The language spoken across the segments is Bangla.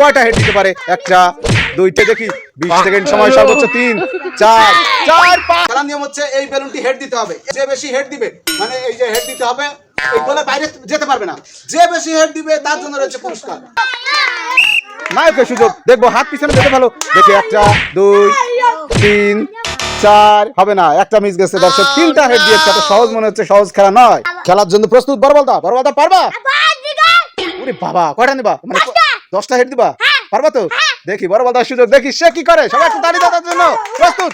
কয়টা হেড দিতে পারে? একটা দুইটা দেখি। বিশ সেকেন্ড সময় সর্বোচ্চ তিন চার চার পাঁচ। খেলার নিয়ম হচ্ছে এই বেলুনটি হেড দিতে হবে। যে বেশি হেড দিবে মানে এই যে হেড দিতে হবে এই গোলের বাইরে যেতে পারবে না। যে বেশি হেড দিবে তার জন্য রয়েছে পুরস্কার। নায়কের সুযোগ। দেখব হাত পিছনে যেতে ভালো। দেখি একটা দুই তিন চার হবে না একটা মিস গেছে দর্শক তিনটা হেড দিয়েছে এত সহজ মনে হচ্ছে সহজ খেলা নয়। খেলার জন্য প্রস্তুত বড়বলদা বড়বলদা পারবা? ওরে বাবা কয়টা নিবা? মানে দশটা। হেড দিবা? পারবা তো? দেখি বড়বলদার সুযোগ দেখি সে কি করে? সবাই একটু তালি দাদার জন্য। প্রস্তুত।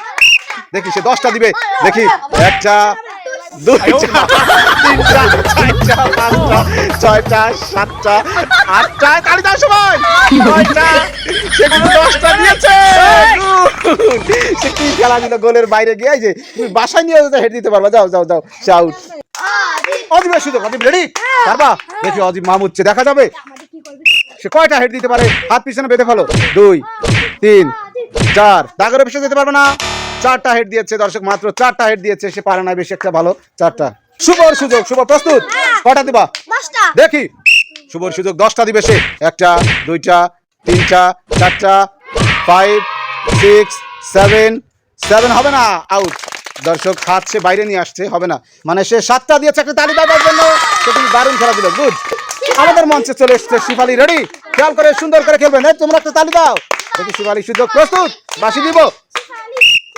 দেখি সে দশটা দিবে। দেখি একটা দুইটা তিনটা চারটা পাঁচটা ছয়টা সাতটা আটটা। তালি দাও সবাই। নয়টা সেগুলো দশটা দিয়েছে। সে কি খেলা দিল গোলের বাইরে গিয়ে? যে তুমি বাসায় নিয়ে হেড দিতে পারবা। যাও যাও যাও সে আউট অজিবের সুযোগ অজিব রেডি পারবা? দেখি অজিব মামুচ্ছে দেখা যাবে? সে কয়টা হেড দিতে পারে? হাত পিছনে বেঁধে ফেলো। দুই তিন চার। দাগের পিছনে যেতে পারবে না। চারটা হেড দিয়েছে দর্শক মাত্র চারটা হেড দিয়েছে। সে পারে না বেশি একটা ভালো চারটা। শুভর সুযোগ শুভ প্রস্তুত? কটা দিবা? দেখি। শুভর সুযোগ দশটা দিবে সে। একটা দুইটা তিনটা চারটা ফাইভ সিক্স সেভেন সেভেন হবে না আউট দর্শক হাত সে বাইরে নিয়ে আসছে, হবে না। মানে সে সাতটা দিয়েছে, একটা তালি দেওয়ার জন্য। সে তুমি দারুণ খেলা দিল গুড আমাদের মঞ্চে চলে এসছে শিফালি রেডি। খেয়াল করে, সুন্দর করে খেলবেন এই তোমরা একটা তালি দাও। দেখি শিফালি সুযোগ প্রস্তুত। বাসি দিব।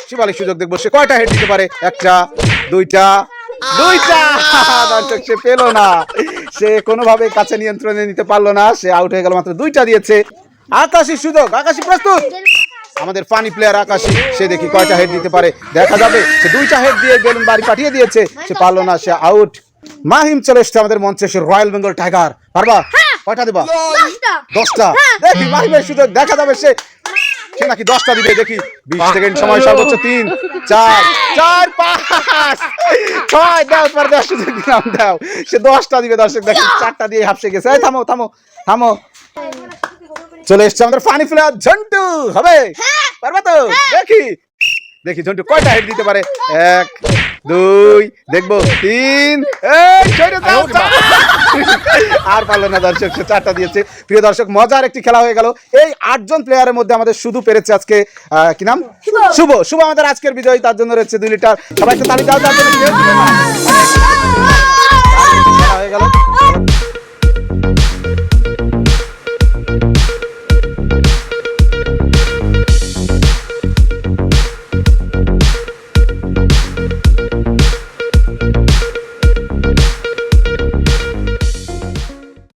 শিবালি সুযোগ দেখব সে কয়টা হেড দিতে পারে? একটা, দুইটা দুইটা। দর্শক, সে পেল না। সে কোনোভাবে কাছে নিয়ন্ত্রণে নিতে পারল না। সে আউট হয়ে গেল, মাত্র দুইটা দিয়েছে। আকাশি সুযোগ। আকাশি প্রস্তুত। আমাদের ফানি প্লেয়ার আকাশি সে দেখি কয়টা হেড দিতে পারে। দেখা যাবে সে দুইটা হেড দিয়ে বেলুন বাড়ি পাঠিয়ে দিয়েছে সে পারল না সে আউট মাহিম চলে এসছে আমাদের মঞ্চে সে রয়্যাল বেঙ্গল টাইগার পারবা? কয়টা দিবা? দশটা। দশটা। দেখি মাহিমের সুযোগ দেখা যাবে সে। সে নাকি দশটা দিবে দেখি। বিশ সেকেন্ড সময় সর্বোচ্চ তিন চার চার পাঁচ। ছয় দাও পর দশ সুযোগ দিলাম দাও। সে দশটা দিবে দর্শক দেখি চারটা দিয়ে হাফসে গেছে। এই থামো থামো থামো। চলে এসছে আমাদের ফানি প্লেয়ার ঝন্টু হবে পারবে তো দেখি দেখি ঝন্টু কয়টা হেড দিতে পারে এক দুই দেখব তিন আর পারল না দর্শক সে চারটা দিয়েছে প্রিয় দর্শক মজার একটি খেলা হয়ে গেল এই আটজন প্লেয়ারের মধ্যে আমাদের শুধু পেরেছে আজকে কি নাম শুভ শুভ আমাদের আজকের বিজয়ী তার জন্য রয়েছে দুই লিটার সবাই একটু তালিকা তার জন্য হয়ে গেল